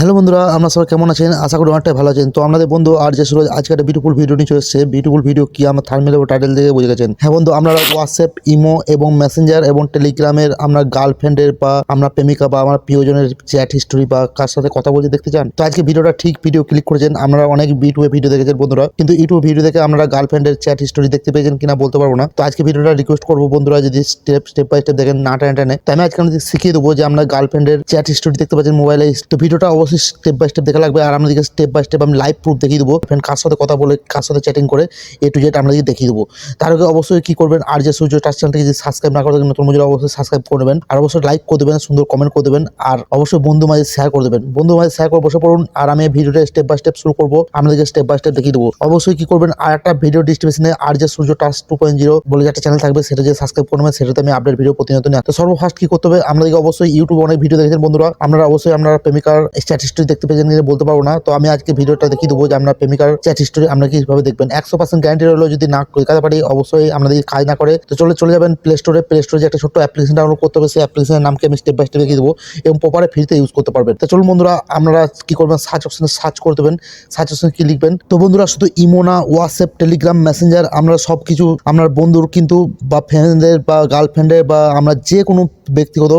Hello বন্ধুরা, আমরা সবাই কেমন আছেন? আশা করি অনেকটাই ভালো আছেন। তো আমাদের বন্ধু আর যে সুরজ, আজকে একটা বিউটিফুল ভিডিও নিয়ে চলে এসেছে। বিউটিফুল ভিডিও কি? আমার থার্মেল এবং টাইটেল দেখে বুঝে গেছেন। হ্যাঁ বন্ধু, আমরা হোয়াটসঅ্যাপ ইমো এবং মেসেঞ্জার এবং টেলিগ্রামের আমরা গার্লফ্রেন্ডের বা আমরা প্রেমিকা বা আমার প্রিয়জনের চ্যাট হিস্টোরি বা কার সাথে কথা বলতে দেখতে চান? তো আজকে ভিডিওটা ঠিক ভিডিও ক্লিক করেছেন। আমরা অনেক ইউটিউবে ভিডিও দেখেছেন বন্ধুরা। কিন্তু ইউটিউব ভিডিও দেখে আমরা গার্লফ্রেন্ডের চ্যাট হিস্টোরি দেখতে পেয়েছেন কিনা বলতে পারব না। তো আজকে ভিডিওটা রিকোয়েস্ট করব বন্ধুরা, যদি স্টেপ স্টেপ বাই স্টেপ দেখেন না টেনে টেনে। তো আমি আজকে আমাদের শিখিয়ে দেবো যে আমরা গার্লফ্রেন্ডের চ্যাট হিস্টোরি দেখতে পাচ্ছেন মোবাইলে তো ভিডিওটা অবশ্যই স্টেপ বাই স্টেপ দেখা লাগবে। আর আমাদেরকে স্টেপ বাই স্টেপ আমি লাইভ প্রুফ দেখিয়ে দেবো। ফ্রেন্ড কার সাথে কথা বলে, কার সাথে চ্যাটিং করে এ টু জেড আপনাদেরকে দেখিয়ে দেবো। তার আগে অবশ্যই কী করবেন, আর যে সূর্য টাচ চ্যানেলটিকে যদি সাবস্ক্রাইব না করে থাকেন, নতুন বন্ধুরা অবশ্যই সাবস্ক্রাইব করে দেবেন আর অবশ্যই লাইক করে দেবেন, সুন্দর কমেন্ট করে দেবেন। আর অবশ্যই বন্ধু মাঝে শেয়ার করে দেবেন। বন্ধু মাঝে শেয়ার করে বসে পড়ুন। আর আমি ভিডিওটা স্টেপ বাই স্টেপ শুরু করব। আপনাদেরকে স্টেপ বাই স্টেপ দেখিয়ে দেবো। অবশ্যই কী করবেন, আর একটা ভিডিও ডিস্ট্রিবিউশনে আর যে Surya touch two point zero বলে একটা চ্যানেল থাকবে, সেটা যে সাবস্ক্রাইব করবেন সেটাতে আমি আপডেট ভিডিও প্রতিনিয়ত নিয়ে আসি। তো সর্বফার্স্ট কি করতে হবে, আপনাদেরকে অবশ্যই ইউটিউবে অনেক ভিডিও দেখেছেন বন্ধুরা। আপনারা অবশ্যই আপনারা প্রেমিকার চ্যাট হিস্ট্রি দেখতে পেয়েছেন কিনা বলতে পারব না। তো আমি আজকে ভিডিওটা দেখিয়ে দেবো যে আপনার প্রেমিকার চ্যাট হিস্ট্রি আপনারা কীভাবে দেখবেন। একশো পার্সেন্ট গ্যারান্টি রইল যদি না দেখাতে পারি অবশ্যই আপনাদের কাজ না করে। তো চলে চলে যাবেন প্লে স্টোরে প্লে স্টোরে যে একটা ছোট্ট অ্যাপ্লিকেশন ডাউনলোড করতে হবে, সেই অ্যাপ্লিকেশনের নামকে আমি স্টেপ বাই স্টেপ দেখিয়ে দেবো এবং প্রপারে ফ্রিতে ইউজ করতে পারবেন। তো চলুন বন্ধুরা, আপনারা কি করবেন? সার্চ অপশনে সার্চ করে দেবেন। সার্চ অপশনে কি লিখবেন? তো বন্ধুরা, শুধু ইমোনা হোয়াটসঅ্যাপ টেলিগ্রাম মেসেঞ্জার আমরা সব কিছু আপনার বন্ধুর কিন্তু বা ফ্রেন্ডদের বা গার্লফ্রেন্ডের বা আমরা যে কোনো ব্যক্তিগত,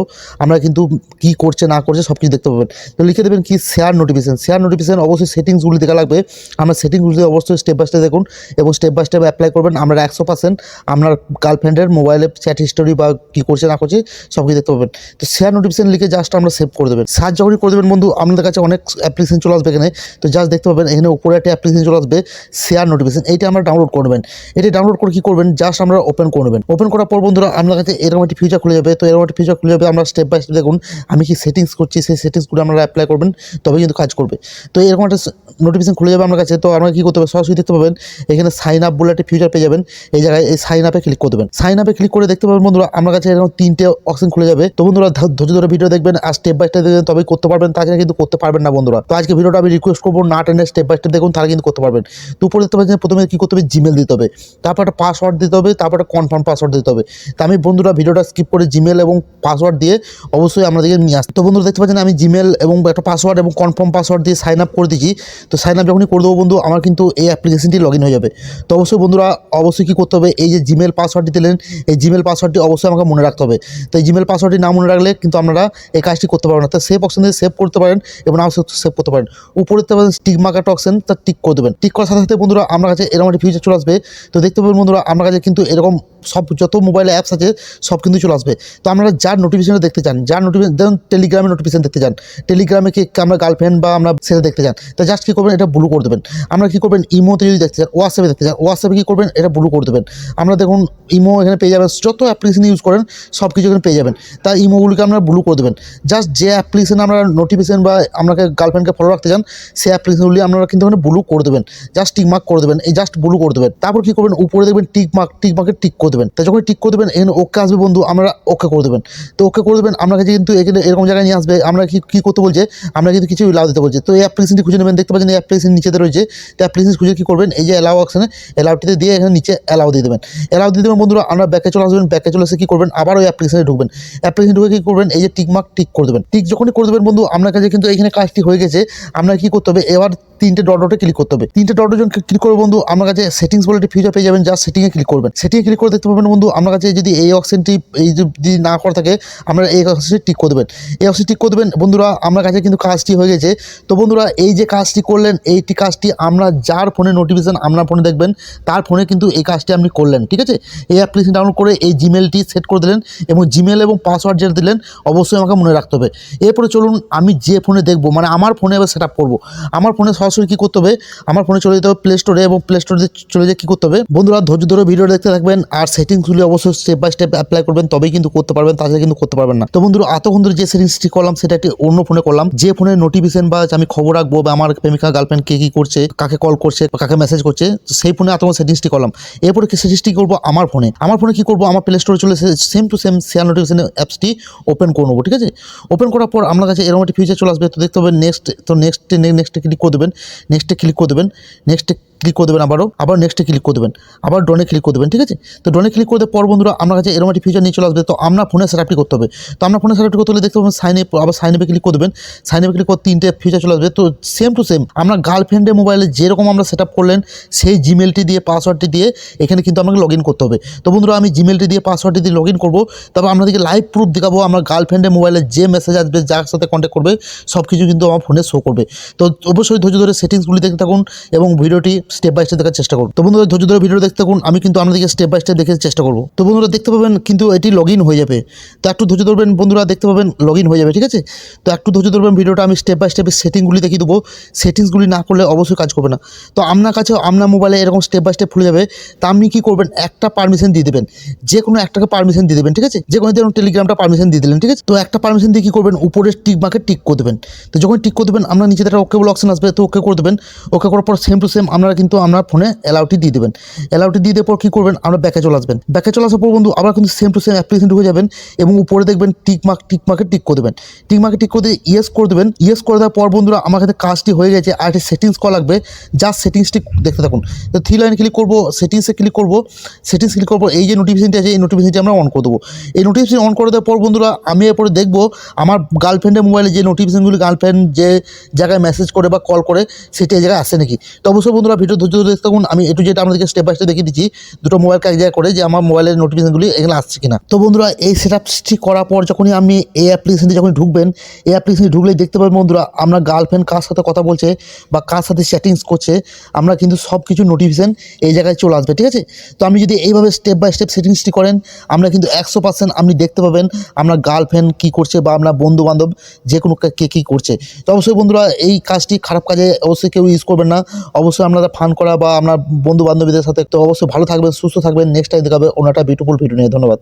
আমরা কিন্তু কি করছে, না করছে সব কিছু দেখতে পাবেন। তো লিখে দেবেন কি শেয়ার নোটিফিকেশন শেয়ার নোটিফিকেশন অবশ্যই সেটিংসগুলি দেখা লাগবে। আমরা সেটিংসগুলি অবশ্যই স্টেপ বাই স্টেপ দেখুন এবং স্টেপ বাই স্টেপ অ্যাপ্লাই করবেন। আমরা একশো পার্সেন্ট আপনার গার্লফ্রেন্ডের মোবাইলে চ্যাট হিস্টোরি বা কী করছে, না করছে সব কিছু দেখতে পাবেন। তো শেয়ার নোটিফিকেশন লিখে জাস্ট আমরা সেভ করে দেবেন। সার্চ যখনই করে দেবেন বন্ধু আপনাদের কাছে অনেক অ্যাপ্লিকেশন চলে আসবে এখানে। তো জাস্ট দেখতে পাবেন, এখানে উপরে একটা অ্যাপ্লিকেশন চলে আসবে শেয়ার নোটিফিকেশন এইটা আমরা ডাউনলোড করবেন এটি ডাউনলোড করে কী করবেন? জাস্ট আমরা ওপেন করে নেবেন। ওপেন করার পর বন্ধুরা আপনার কাছে এরকম একটি ফিচার খুলে যাবে। তো এরকম একটি ফিচার খুলে যাবে, আমরা স্টেপ বাই স্টেপ দেখুন আমি কি সেটিংস করছি, সেই সেটিংসগুলো আপনারা অ্যাপ্লাই করবেন তবে কিন্তু কাজ করবে। তো এরকম একটা নোটিফিকেশন খুলে যাবে আমার কাছে, তো আপনারা কী করতে হবে সরাসরি দেখতে পাবেন, এখানে সাইন আপ বলে একটা ফিচার পেয়ে যাবেন, এই জায়গায় এই সাইন আপে ক্লিক করে দেবেন। সাইন আপে ক্লিক করে দেখতে পাবেন বন্ধুরা, আমার কাছে এরকম তিনটে অপশন খুলে যাবে। তো বন্ধুরা ধৈর্য ধরে ভিডিও দেখবেন আর স্টেপ বাই স্টেপ দেখবেন, তবেই করতে পারবেন তাছাড়া কিন্তু করতে পারবেন না বন্ধুরা। তো আজকে ভিডিওটা আমি রিকোয়েস্ট করব, না টেনে স্টেপ বাই স্টেপ দেখুন, তাহলে কিন্তু করতে পারবেন। তো উপরে দেখতে পাচ্ছেন, প্রথমে কী করতে হবে? জিমেল দিতে হবে। তারপর একটা পাসওয়ার্ড দিতে হবে, তারপর একটা কনফার্ম পাসওয়ার্ড দিতে হবে। তো আমি বন্ধুরা ভিডিওটা স্কিপ করে জিমেল এবং পাসওয়ার্ড দিয়ে অবশ্যই আমাদেরকে নিয়ে আসতে তো বন্ধুরা, দেখতে পাচ্ছেন আমি জিমেল এবং একটা পাসওয়ার্ড এবং কনফার্ম পাসওয়ার্ড দিয়ে সাইন আপ করে দিয়েছি। তো সাইন আপ যখনই করে দেবো বন্ধু, আমার কিন্তু এই অ্যাপ্লিকেশনটি লগ হয়ে যাবে। তো অবশ্যই বন্ধুরা, অবশ্যই কী করতে হবে? এই যে জিমেল পাসওয়ার্ডটি দিলেন, এই জিমেল পাসওয়ার্ডটি অবশ্যই আমাকে মনে রাখতে হবে। তো এই জিমেল পাসওয়ার্ডটি না মনে রাখলে কিন্তু আপনারা এই কাজটি করতে পারবেন না। তো সেভ অপশন দিয়ে সেভ করতে পারেন এবং নাও সেভ করতে পারেন। উপরে পারেন টিক মার্ক একটা অপশন তা টিক করে দেবেন। টিক করার সাথে সাথে বন্ধুরা, আমার কাছে এরকম একটি ফিউচার চলে আসবে। তো দেখতে পাবেন বন্ধুরা, আমার কাছে কিন্তু এরকম সব, যত মোবাইলে অ্যাপস আছে, সব কিন্তু চলে আসবে। তো আপনারা যার নোটিফিকেশন দেখতে চান, যার নোটিফিকেশন ধরুন টেলিগ্রামে নোটিফিকেশন দেখতে চান টেলিগ্রামে কি আমরা গার্লফ্রেন্ড বা আমরা সেটা দেখতে চান, তো জাস্ট কী করবেন, এটা ব্লু করে দেবেন। আমরা কী করবেন ইমোতে যদি দেখতে চান হোয়াটসঅ্যাপে দেখতে চান হোয়াটসঅ্যাপে কী করবেন, এটা ব্লু করে দেবেন। আমরা দেখুন ইমো এখানে পেয়ে যাবেন, যত অ্যাপ্লিকেশন ইউজ করেন সব কিছু এখানে পেয়ে যাবেন। তাই ইমোগুলিকে আমরা ব্লু করে দেবেন। জাস্ট যে অ্যাপ্লিকেশন আমরা নোটিফিকেশন বা আপনাকে গার্লফ্রেন্ডকে ফলো রাখতে চান সেই অ্যাপ্লিকেশনগুলি আপনারা কিন্তু ওখানে ব্লু করে দেবেন। জাস্ট টিক মার্ক করে দেবেন, এই জাস্ট ব্লু করে দেবেন। তারপর কী করবেন, উপরে দেখবেন টিক মার্ক টিক মার্কে টিক করে দেবেন। তাই যখন টিক করে দেবেন, এখানে ওকে আসবে বন্ধু, আমরা ওকে করে দেবেন। তো ওকে করে দেবেন, আপনার কাছে কিন্তু এখানে এরকম জায়গায় নিয়ে আসবে, আমরা কি কী করতে বলছে? আমরা কিন্তু কিছু লাভ দিতে বলছে তো এই অ্যাপ্লিকেশনটি খুঁজে নেবেন, দেখতে পাচ্ছেন এই অ্যাপ্লিকেশন নিচেতে রয়েছে। তো অ্যাপ্লিকেশন খুঁজে কী করবেন? এই যে অ্যালাউ অপশানে অ্যালাউটিতে দিয়ে এখানে নিচে অ্যালাউ দিয়ে দেবেন। অ্যালাউ দিয়ে দেবেন বন্ধুরা, আমরা ব্যাকে চলে আসবেন ব্যাকে চলে এসে কী করবেন? আবার ওই অ্যাপ্লিকেশনে ঢুকবেন। অ্যাপ্লিকেশন ঢুকে কী করবেন? এই যে টিক মার্ক টিক করে দেবেন। টিক যখনই করে দেবেন বন্ধু, আপনার কাছে কিন্তু এখানে কাজটি হয়ে গেছে। আপনার কী করতে হবে? এবার তিনটে ডট ডটে ক্লিক করতে হবে। তিনটে ডট যখন ক্লিক করবে বন্ধু, আমার কাছে সেটিংস বলে একটি ফিচার পেয়ে যাবেন যা সেটিংয়ে ক্লিক করবেন। সেটিংয়ে ক্লিক করে দেখতে পাবেন বন্ধু, আমার কাছে যদি এই অপশনটি এই যদি না করা থাকে আপনারা এই অপশনটি টিক করে দেবেন। এই অপশন টিক করে দেবেন, বন্ধুরা, আমার কাছে কিন্তু কাজটি হয়ে গেছে। তো বন্ধুরা, এই যে কাজটি করলেন, এইটি কাজটি আমরা যার ফোনে নোটিফিকেশন আপনার ফোনে দেখবেন, তার ফোনে কিন্তু এই কাজটি আপনি করলেন, ঠিক আছে? এই অ্যাপ্লিকেশন ডাউনলোড করে এই জিমেলটি সেট করে দিলেন এবং জিমেল এবং পাসওয়ার্ড যেটা দিলেন, অবশ্যই আমাকে মনে রাখতে হবে। এরপরে চলুন, আমি যে ফোনে দেখব মানে আমার ফোনে এবার সেট আপ করব। আমার ফোনে সরাসরি কী করতে হবে? আমার ফোনে চলে যেতে হবে প্লে স্টোরে এবং প্লে স্টোরে চলে যেয়ে কী করতে হবে? বন্ধুরা, ধৈর্য ধরে ভিডিও দেখতে থাকবেন আর সেটিংসগুলি অবশ্যই স্টেপ বাই স্টেপ অ্যাপ্লাই করবেন, তবেই কিন্তু করতে পারবেন, তাছাড়া কিন্তু করতে পারবেন না। তো বন্ধুরা, এতক্ষণ ধরে যে সেটিংসটি করলাম, সেটা একটি অন্য ফোনে করলাম। যে ফোনে নোটিফিকেশন বা আমি খবর রাখব বা আমার প্রেমিকা গার্লফ্রেন্ড কে কী করছে, কাকে কল করছে কাকে মেসেজ করছে, সেই ফোনে এতক্ষণ সেটিংসটি করলাম। এরপরে কি সেটিংসটি করব? আমার ফোনে আমার ফোনে কি করব? আমার প্লে স্টোরে চলে same to same share notification অ্যাপসটি ওপেন করে নেব, ঠিক আছে? ওপেন করার পর আপনার কাছে এরকম একটি ফিচার চলে আসবে, তো দেখতে হবে নেক্সট তো নেক্সট নেক্সটে ক্লিক করে দেবেন। নেক্সটে ক্লিক করে দেবেন। নেক্সটে ক্লিক করে দেবেন আবারও। আবার নেক্সটে ক্লিক করে দেবেন। আবার ডনে ক্লিক করে দেবেন, ঠিক আছে? তো ডনে ক্লিক করে দেওয়ার পর বন্ধুরা আপনার কাছে এরকম একটি ফিচার নিয়ে চলে আসবে। তো আমরা ফোনে সেট আপটি করতে হবে। তো আমরা ফোনে সেট আপটি করতে হলে দেখতে পাবেন সাইন আবার সাইন আপে ক্লিক করে দেবেন। সাইন আপে ক্লিক করে তিনটে ফিচার চলে আসবে। তো সেম টু সেম আমরা গার্লফ্রেন্ডের মোবাইলে যেরকম আমরা সেট করলেন, সেই জিমেলটি দিয়ে পাসওয়ার্ডটি দিয়ে, এখানে কিন্তু আমাকে লগ করতে হবে। তো বন্ধুরা, আমি জিমেলটি দিয়ে পাসওয়ার্ডটি দিয়ে লগ ইন করব। তবে আপনাদেরকে লাইভ প্রুফ দেখাবো, আমার গার্লফ্রেন্ডের মোবাইলে যে মেসেজ আসবে, যার সাথে কন্ট্যাক্ট করবে সব কিছু কিন্তু আমার ফোনে শো করবে। তো অবশ্যই ধৈর্য ধরে সেটিংসগুলি দেখতে থাকুন এবং ভিডিওটি স্টেপ বাই স্টেপ দেখার চেষ্টা করুন তো বন্ধুরা, ধৈর্য ধরে ভিডিও দেখতে থাকুন। আমি কিন্তু আপনাদেরকে স্টেপ বাই স্টেপ দেখে চেষ্টা করব। তো বন্ধুরা, দেখতে পাবেন কিন্তু এটি লগ ইন হয়ে যাবে। তো একটু ধৈর্য ধরবেন বন্ধুরা, দেখতে পাবেন লগ ইন হয়ে যাবে, ঠিক আছে? তো একটু ধৈর্য ধরবেন ভিডিওটা, আমি স্টেপ বাই স্টেপের সেটিংগুলি দেখিয়ে দেবো। সেটিংসগুলি না করলে অবশ্যই কাজ করবে না। তো আপনার কাছে আপনার মোবাইলে এরকম স্টেপ বাই স্টেপ খুলে যাবে। তা আপনি কী করবেন? একটা পারমিশন দিয়ে দেবেন। যে কোনো একটাকে পারমিশন দিয়ে দেবেন, ঠিক আছে? যে কোনো ধরুন টেলিগ্রামটা পারমিশন দিয়ে দিলেন, ঠিক আছে? তো একটা পারমিশন দিয়ে কী করবেন? উপরের টিক মার্কে টিক করে দেবেন। তো যখন টিক করে দেবেন, আপনার নিচে একটা ওকে বলে অপশন আসবে, তো ওকে করে দেবেন। ওকে করার পর সেম টু সেম আপনারা কিন্তু আপনার ফোনে অ্যালাউটি দিয়ে দেবেন। অ্যালাউটি দিয়ে দেওয়ার পর কী করবেন? আমরা ব্যাকে চলে আসবেন। ব্যাকে চলে আসার পর বন্ধু, আবার কিন্তু সেম টু সেম অ্যাপ্লিকেশন ঢুকে যাবেন এবং উপরে দেখবেন টিক মার্ক টিক মার্কে টিক করে দেবেন। টিক মার্কে টিক করে দিয়ে ইয়েস করে দেবেন। ইয়েস করে দেওয়ার পর বন্ধুরা, আমার কাছে কাজটি হয়ে গেছে। আর একটি সেটিংস করা লাগবে। যা সেটিংসটি দেখতে থাকুন। তো থ্রি লাইন ক্লিক করব সেটিংসে ক্লিক করব। সেটিংস ক্লিক করব, এই যে নোটিফিকেশনটি আছে, এই নোটিফিকেশনটি আমরা অন করে দেবো। এই নোটিফিকেশন অন করে দেওয়ার পর বন্ধুরা, আমি এরপরে দেখব, আমার গার্লফ্রেন্ডের মোবাইলে যে নোটিফিকেশনগুলি গার্লফ্রেন্ড যে জায়গায় মেসেজ করে বা কল করে, সেটি এই জায়গায় আসে নাকি? তো অবশ্যই বন্ধুরা ভিডিও ধৈর্য ধরে থাকুন। আমি একটু যেটা আপনাদেরকে স্টেপ বাই স্টেপ দেখিয়ে দিচ্ছি। দুটো মোবাইলকে এক জায়গায় করে যে আমার মোবাইলের নোটিফিকেশনগুলি এখানে আসছে কিনা। তো বন্ধুরা, এই সেট আপটি করার পর যখনই আমি এই অ্যাপ্লিকেশনটি যখন ঢুকবেন এই অ্যাপ্লিকেশনটি ঢুকলেই দেখতে পাবেন বন্ধুরা, আমরা গার্লফ্রেন্ড কার সাথে কথা বলছে বা কার সাথে সেটিংস করছে, আমরা কিন্তু সব কিছু নোটিফিকেশন এই জায়গায় চলে আসবে, ঠিক আছে? তো আমি যদি এইভাবে স্টেপ বাই স্টেপ সেটিংসটি করেন, আমরা কিন্তু একশো পার্সেন্ট আপনি দেখতে পাবেন আমরা গার্লফ্রেন্ড কী করছে বা আমরা বন্ধু বান্ধব যে কোনো কে, কী করছে। তো অবশ্যই বন্ধুরা, এই কাজটি খারাপ কাজে অবশ্যই কেউ ইউজ করবেন না। অবশ্যই আপনারা ফান করা বা আপনার বন্ধু বান্ধবীদের সাথে তো অবশ্যই ভালো থাকবেন, সুস্থ থাকবেন। নেক্সট টাইম দেখাবে ওনাটা বিউটিফুল ভিডিও নিয়ে। ধন্যবাদ।